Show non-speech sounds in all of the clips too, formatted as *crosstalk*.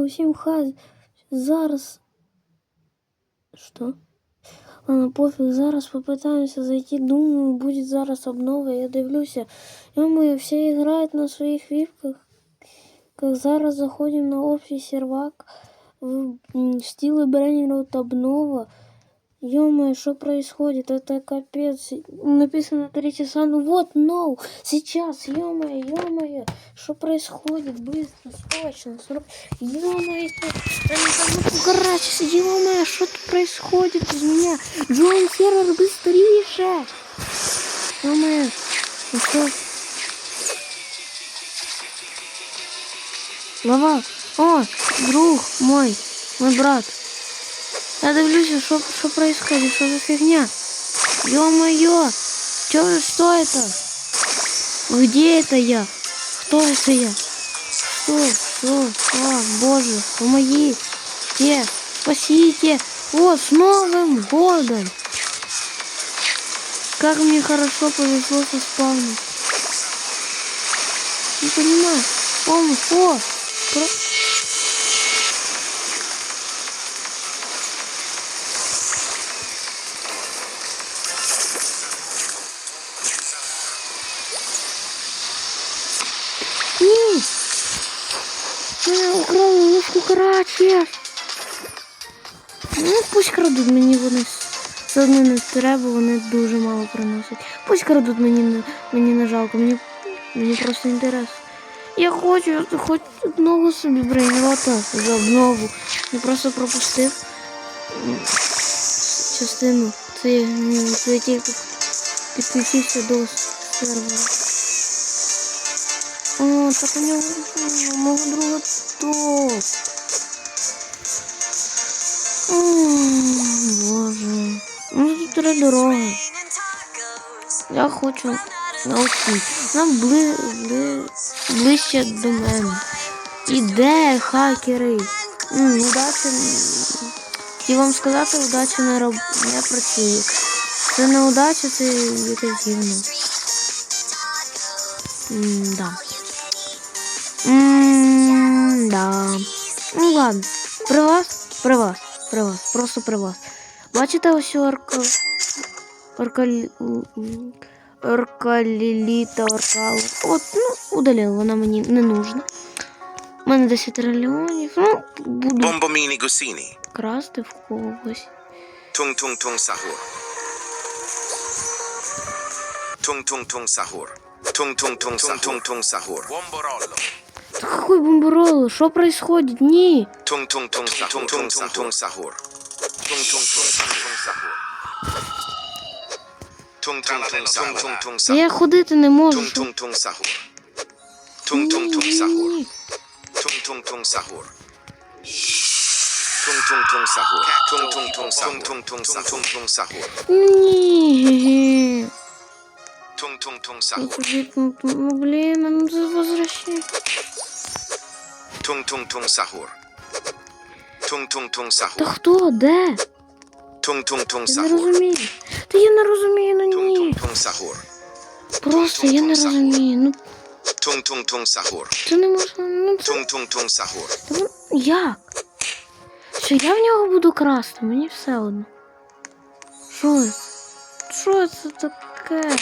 Усім хай зараз. Що? Ладно, пофіг, зараз попитаємося зайти. Думаю, буде зараз обнова. Я дивлюся. Думаю, всі грають на своїх вівках. Как зараз заходим на общий сервак в стіли бренеру обнова. Ё что происходит? Это капец. Написано 3 часа. Ну вот, no. Сейчас, ё-моё, ё-моё. Что происходит? Быстро, срочно, срочно. Ё-моё, угорать. Ё-моё, что тут происходит из меня? Джон сервер быстрее. Ё-моё. Ну что? Лава, о, друг мой, мой брат. Я дивлюся, що, що происходит, що за фигня? Ё-моё, чё, что это? Где это я? Кто это я? Что? Что? А, боже, помогите, спасите. Вот, с Новым годом! Как мне хорошо повезло со спавном. Не понимаю. Он, о, про... Мене украли ложку карачі. Ну, пусть крадуть мені вони все одно не треба, вони дуже мало приносять. Пусть крадуть мені, мені не жалко, мені, мені просто інтерес. Я хочу хоч одного собі брейнрота за обнову. Я просто пропустив частину. Це, я- це я тільки підключився до сервера. О, так у нього у мого друга топ. Боже. Ну тут три дороги. Я хочу навчити. Нам бли, бли, ближче до мене. І де хакери? М, удача. м, Хотів вам сказати, удача не, роб... не працює. Це не удача, це якесь гівно. М. М, да. Ну ладно. При вас? При вас. При вас. Просто при вас. Бачите ось орка. Орка. Оркаліліта, оркалу. От, ну, удалила, вона мені не нужна. У мене 10 трильйонів. Ну, буду красти в когось. Tung tung tung sahur. Tung tung tung какой бомбороло? Що происходит? Ні. Tung tung tung tung tung Та я ходити не можу. Tung sahur. Tung tung tung sahur. Tung tung tung tung tung sahur. Ні. Tung tung Ну, sahur. куди- ну, ну, ну возвращай. Sahur. Tung tung tung Та хто? Де? Tung Я не розумію. Та я не розумію, ну ні. tung sahur. Просто я не розумію. Ну tung sahur. це не можна. Ну це tung sahur. ну, як? Що я в нього буду красти, мені все одно. Що це? Що це таке?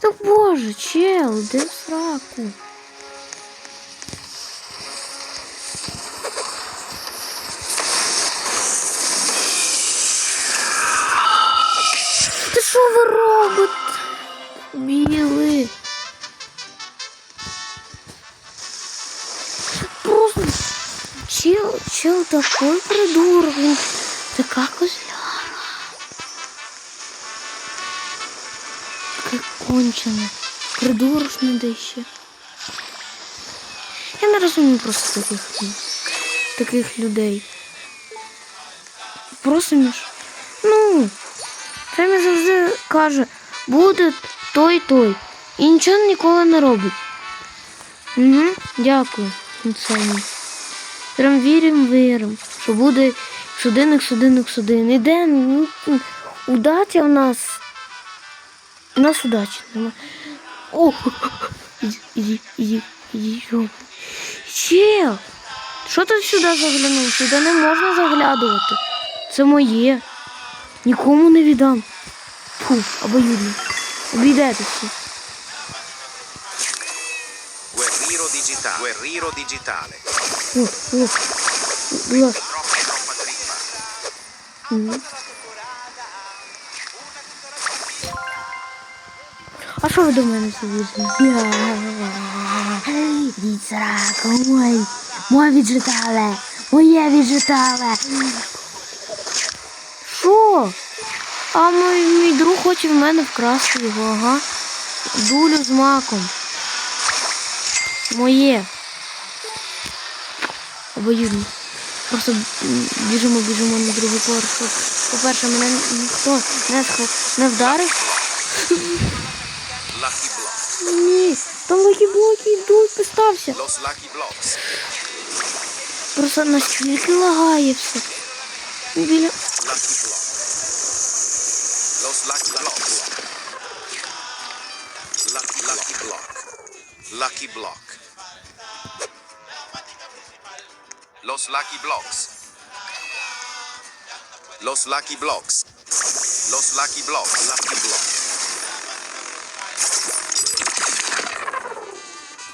Та боже, чел, де в сраку? Білий. Просто чел, чел такой придурок. Така козляра. Таке кончене. Придурочне де ще. Я не розумію просто таких, таких людей. Просто між. Ну, це мені завжди каже, буде той той. І нічого ніколи не робить. Угу, дякую. Прям вірим, вірим, що буде судинник, судинник, судин. Іде, ну, удача в нас. У нас удачі нема. О, іди, іди, іди, іди. Що ти сюди заглянув? Сюди не можна заглядувати. Це моє. Нікому не віддам. Фу, обоюдно. Обійдетеся. Guerriero digitale. Guerriero digitale. О, о. Будь ласка. Troppa troppa trippa. Мгм. А що ви до мене сидите? Йдіть сраку, мой. Мой віджитале. Моє віджитале. Що? А мій, мій друг хоче в мене вкрасти його, ага. Дулю з маком. Моє. Обоюдно. Просто біжимо, біжимо на другий поверх. По-перше, мене ніхто не, не вдарив. Ні, там лакі блоки йдуть, постався. Просто настільки лагає все. Біля... Lucky block. Los lucky blocks. Lucky lucky block. Lucky block. Los lucky blocks. Los lucky blocks. Los lucky blocks. Lucky block.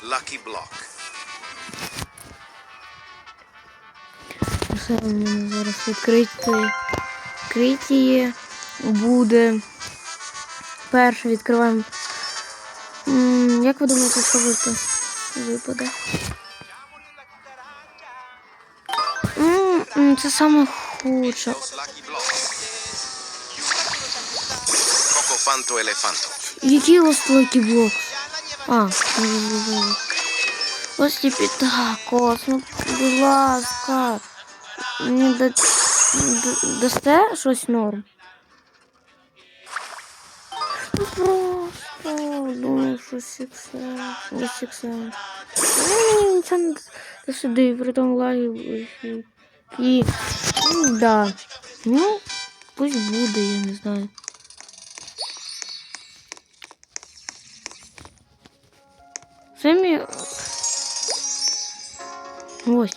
Lucky block. Все у мене зараз відкриті. Відкриті Буде. Перше відкриваємо. Як ви думаєте, що випаде? випаде? Це саме худше. Los lucky blocks. Coco fanto elefanto. Який лослойкий блок? А. Ось типі так, ось, ну, будь ласка. Мені дасте щось норм? Просто думаю, що сіксе. Не сіксе. Ну, Це сюди, при тому лагі. І, ну, да. Ну, пусть буде, я не знаю. Самі. Ось.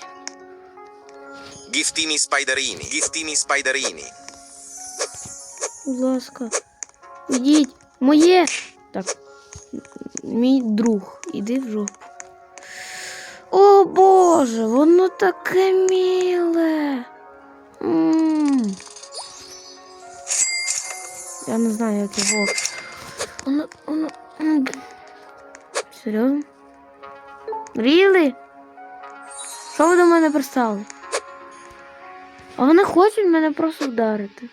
Giftini spiderini. Giftini spiderini. Будь ласка. Ідіть. Моє. Так. Мій друг. Іди в жопу. О Боже, воно таке міле. М. Я не знаю, як його. Воно. воно. Серйозно? Ріли? Що ви до мене пристали? А вони хочуть мене просто вдарити.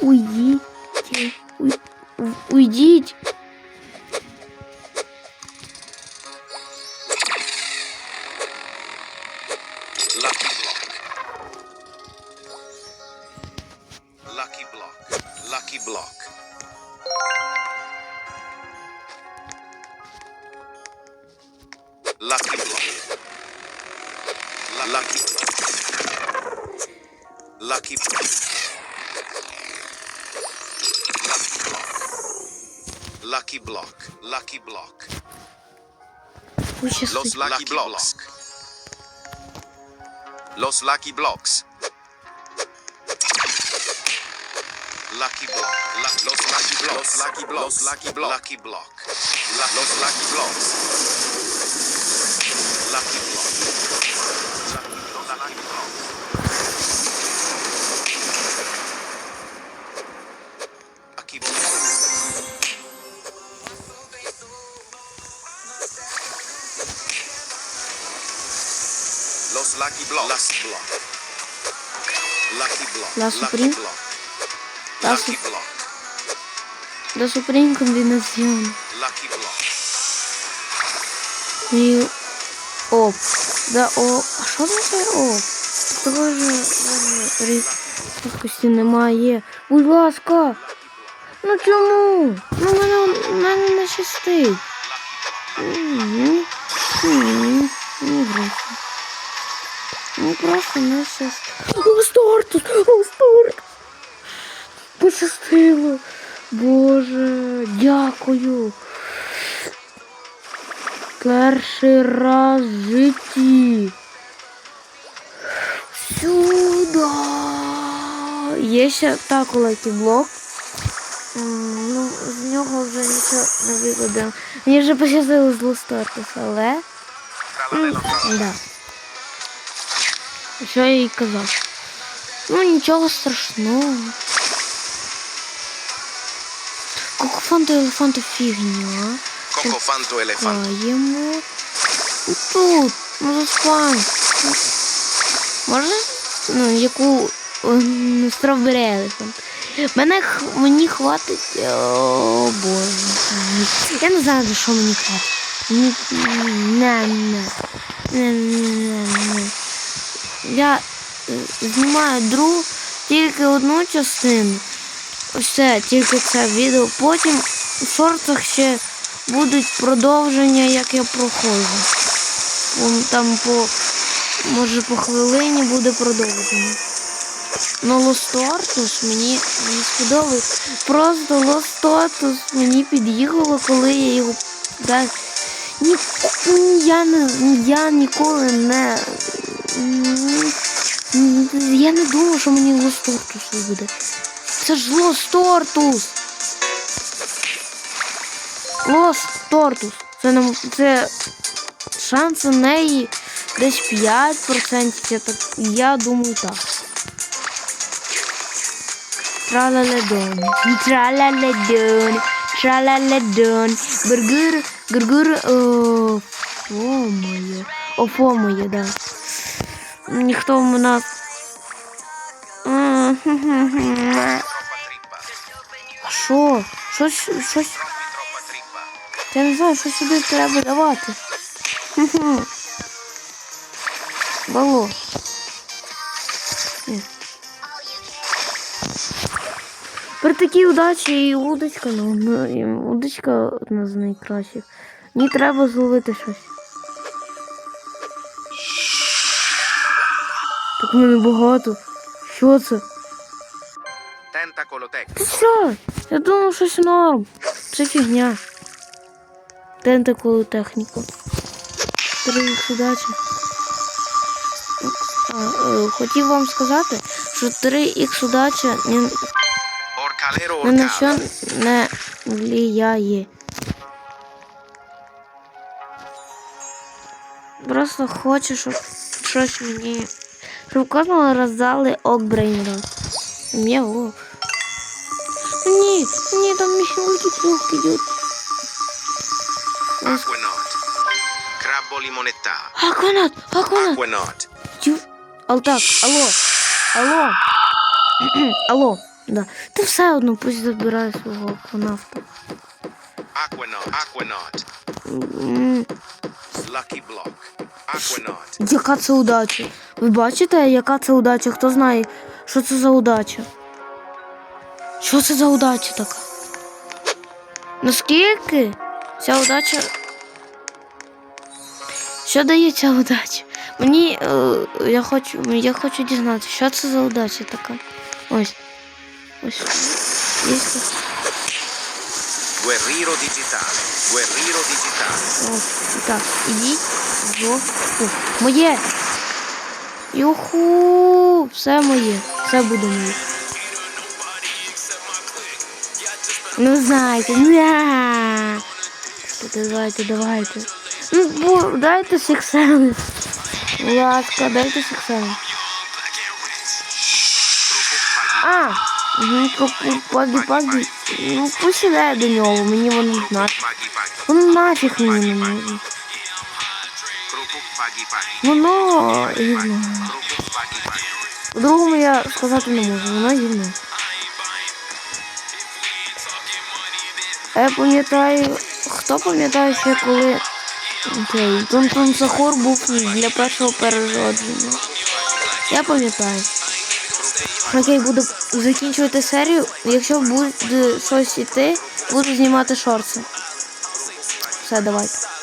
Уйдіть. Уйдіть. Lucky się Los? Lucky Blocks. Los Lucky Blocks. Lucky Block. Los Lucky Blocks. Los Lucky Blocks. Los Lucky Block. Lucky Block. Los Lucky Blocks. Lucky Los Lucky Blocks. Lucky Block. Lucky Block. La Supreme. La Lucky Block. До Supreme комбінаціон. Lucky Block. І оп. Да, о. А що означає оп? Того ж рідкості немає. Будь ласка. Ну чому? Ну мене, мене не щастить. Ні. Просто не щастить. О, стартус! О, старт! Пощастило. Боже, дякую. Перший раз в житті. Сюда. Є ще так блок. Ну, з нього вже нічого не виведемо. Мені вже пощастило з Лустортус, але. Да. Що я їй казав? Ну нічого страшного. Кокофанту елефанту фігня. Fanto elefante. Шукаємо. Тут, ну заспань. Може? Ну, яку ем, стrawberry елефант. Мене х- мені хватить. О боже. Я не знаю, за що мені хватить. Ні, не, не. Не, не, не. Я е, знімаю другу тільки одну частину. Все, тільки це відео. Потім в шортах ще будуть продовження, як я проходжу. Там по, може по хвилині буде продовження. Ну Лостортус мені не сподобалось. Просто Лостортус мені під'їхало, коли я його. Да, ні, я, не, я ніколи не. Я не думав, що мені Лостортус буде. Це ж Лостортус! Лос Тортус. Це нам це шанс на неї десь 5%. Я так. Я думаю так. Тралаледон. Тралаледон. Тралаледон. Бургер. Гургур. О, фо моє. О, фо моє, да. Ніхто в. А що? Щось, щось. Я не знаю, що сюди треба давати. Бало. При такій удачі і удочка, ну, ну, удочка одна з найкращих. Мені треба зловити щось. Так мене багато. Що це? Та що? Я думав, щось норм. Це фігня. Тентакулу техніку. Три удачі. Е, хотів вам сказати, що 3х удача ні, ні на що не влияє. Просто хочу, щоб щось мені. Щоб кожного роздали окбрейнера. М'яго. Ні, ні, там мілкий плюх идет. Aquanaut. Crabbo limonetta. Акванат, акванат. Aquanaut. Ю... Ал так, алло, алло. *clears throat* алло, да. Ти все одно пусть забирає свого акванавта. Aquanaut. Aquanaut. М, Lucky block. Aquanaut. Яка це удача? Ви бачите, яка це удача? Хто знає, що це за удача? Що це за удача така? Наскільки ця удача. Що дає ця удача? Мені е, я хочу, я хочу дізнатися, що це за удача така. Ось. Ось. Є тут. Guerriero digitale. Guerriero digitale. О, так, ідіть моє. Юху, все моє, все буде моє. Ну знаєте, ня. Давайте, давайте. Ну, бо, дайте. Будь ласка, дайте сексели. Пагі, пагі. Ну, посідай до нього, мені воно нафіг. Воно нафіг мені не нужно. Воно гівно. По-другому я сказати не можу, воно гівно. А я пам'ятаю, хто пам'ятає ще коли цей Тунтун Сахур був для першого переродження. Я пам'ятаю. Окей, буду закінчувати серію. Якщо буде щось іти, буду знімати шорти. Все, давайте.